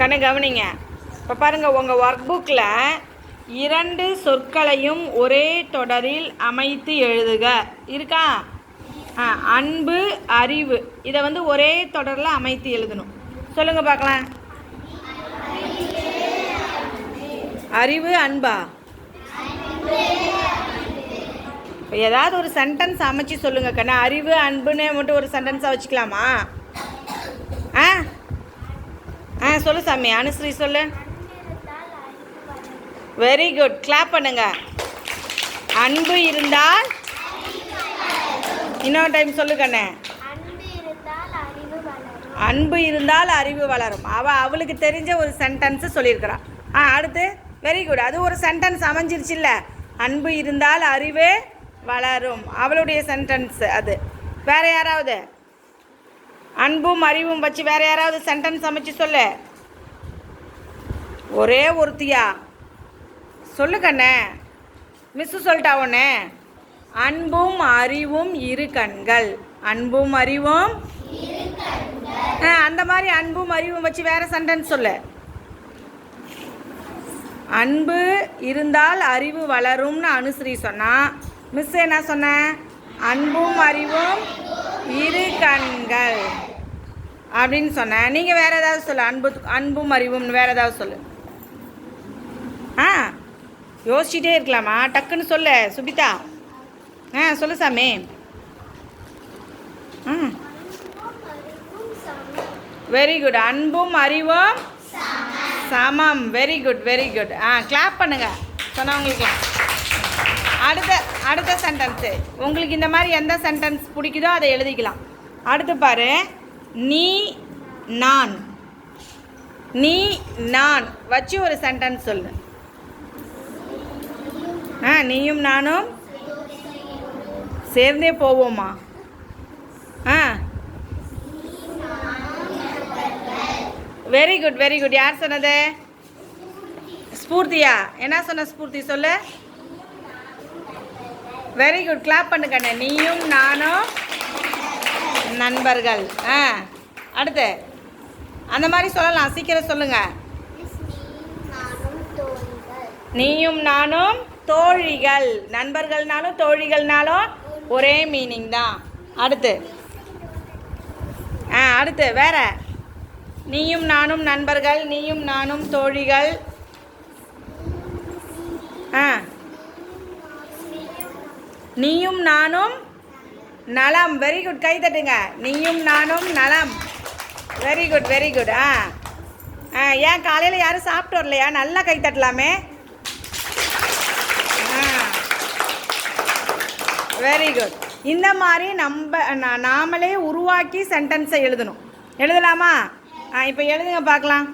கண்ணு கவனிங்க. இப்போ பாருங்கள் உங்கள் ஒர்க் புக்கில் இரண்டு சொற்களையும் ஒரே தொடரில் அமைத்து எழுதுக. இருக்கா? ஆ அன்பு அறிவு. இதை வந்து ஒரே தொடரில் அமைத்து எழுதணும். சொல்லுங்கள் பார்க்கலாம். அறிவு அன்பா? இப்போ ஏதாவது ஒரு சென்டென்ஸ் அமைச்சு சொல்லுங்க கண்ணா. அறிவு அன்புன்னு மட்டும் ஒரு சென்டென்ஸாக வச்சுக்கலாமா? ஆ? ஆ சொல்லு சாமி. அனுஸ்ரீ சொல்லு. வெரி குட் கிளாப் பண்ணுங்க. அன்பு இருந்தால் இன்னொரு டைம் சொல்லு கண்ணே. அன்பு இருந்தால் அறிவு வளரும். அவள் அவளுக்கு தெரிஞ்ச ஒரு சென்டென்ஸு சொல்லியிருக்கிறான் ஆ அடுத்து. வெரி குட் அது ஒரு சென்டென்ஸ் அமைஞ்சிருச்சுல்ல. அன்பு இருந்தால் அறிவு வளரும். அவளுடைய சென்டென்ஸ் அது. வேற யாராவது? அன்பும் அறிவும் வச்சு வேற யாராவது சென்டென்ஸ் அமைச்சு சொல்லு. ஒரே ஒருத்தியா? சொல்லு கண்ணே. மிஸ்ஸு சொல்லிட்டா உடனே அன்பும் அறிவும் இரு கண்கள். அன்பும் அறிவும் அந்த மாதிரி அன்பும் அறிவும் வச்சு வேற சென்டென்ஸ் சொல்லு. அன்பு இருந்தால் அறிவு வளரும்னு அனுஸ்ரீ சொன்னா. மிஸ் என்ன சொன்ன? அன்பும் அறிவும் இரு கண்கள் அப்படின்னு சொன்னேன். நீங்கள் வேறு ஏதாவது சொல்லு. அன்பு அன்பும் அறிவும். வேறு ஏதாவது சொல்லு. ஆ யோசிச்சுட்டே இருக்கலாமா? டக்குன்னு சொல்லு சுபிதா. ஆ சொல்லு சாமி. ம். வெரி குட் அன்பும் அறிவும் சமம். வெரி குட் வெரி குட் ஆ கிளாப் பண்ணுங்க. சொன்னவங்களுக்குலாம் அடுத்த. அடுத்த சென்டென்ஸு உங்களுக்கு இந்த மாதிரி எந்த சென்டென்ஸ் பிடிக்குதோ அதை எழுதிக்கலாம். அடுத்து பாரு. நீ நான். நீ நான். வச்சு ஒரு சென்டென்ஸ் சொல்லு. ஆ நீயும் நானும் சேர்ந்தே போவோமா? ஆ. வெரி குட் வெரி குட் யார் சொன்னது? ஸ்பூர்த்தியா? என்ன சொன்ன ஸ்பூர்த்தி? சொல்லு. வெரி குட் கிளாப் பண்ணுக்கண்ணே நீயும் நானும் நண்பர்கள். ஆ அடுத்து. அந்த மாதிரி சொல்லலாம். சீக்கிரம் சொல்லுங்க. நீயும் நானும் தோழிகள். நண்பர்கள்னாலும் தோழிகள்னாலும் ஒரே மீனிங் தான். அடுத்து. ஆ அடுத்து. வேற. நீயும் நானும் நண்பர்கள். நீயும் நானும் தோழிகள் ஆ நீயும் நானும் நலம். வெரி குட் கை தட்டுங்க. நீயும் நானும் நலம். வெரி குட் வெரி குட் ஆ. ஆ ஏன் காலையில் யாரும் சாப்பிட்டு வரலையா? நல்லா கை தட்டலாமே. வெரி குட் இந்த மாதிரி நம்ம நாமளே உருவாக்கி சென்டென்ஸை எழுதணும். எழுதலாமா? ஆ இப்போ எழுதுங்க பார்க்கலாம்.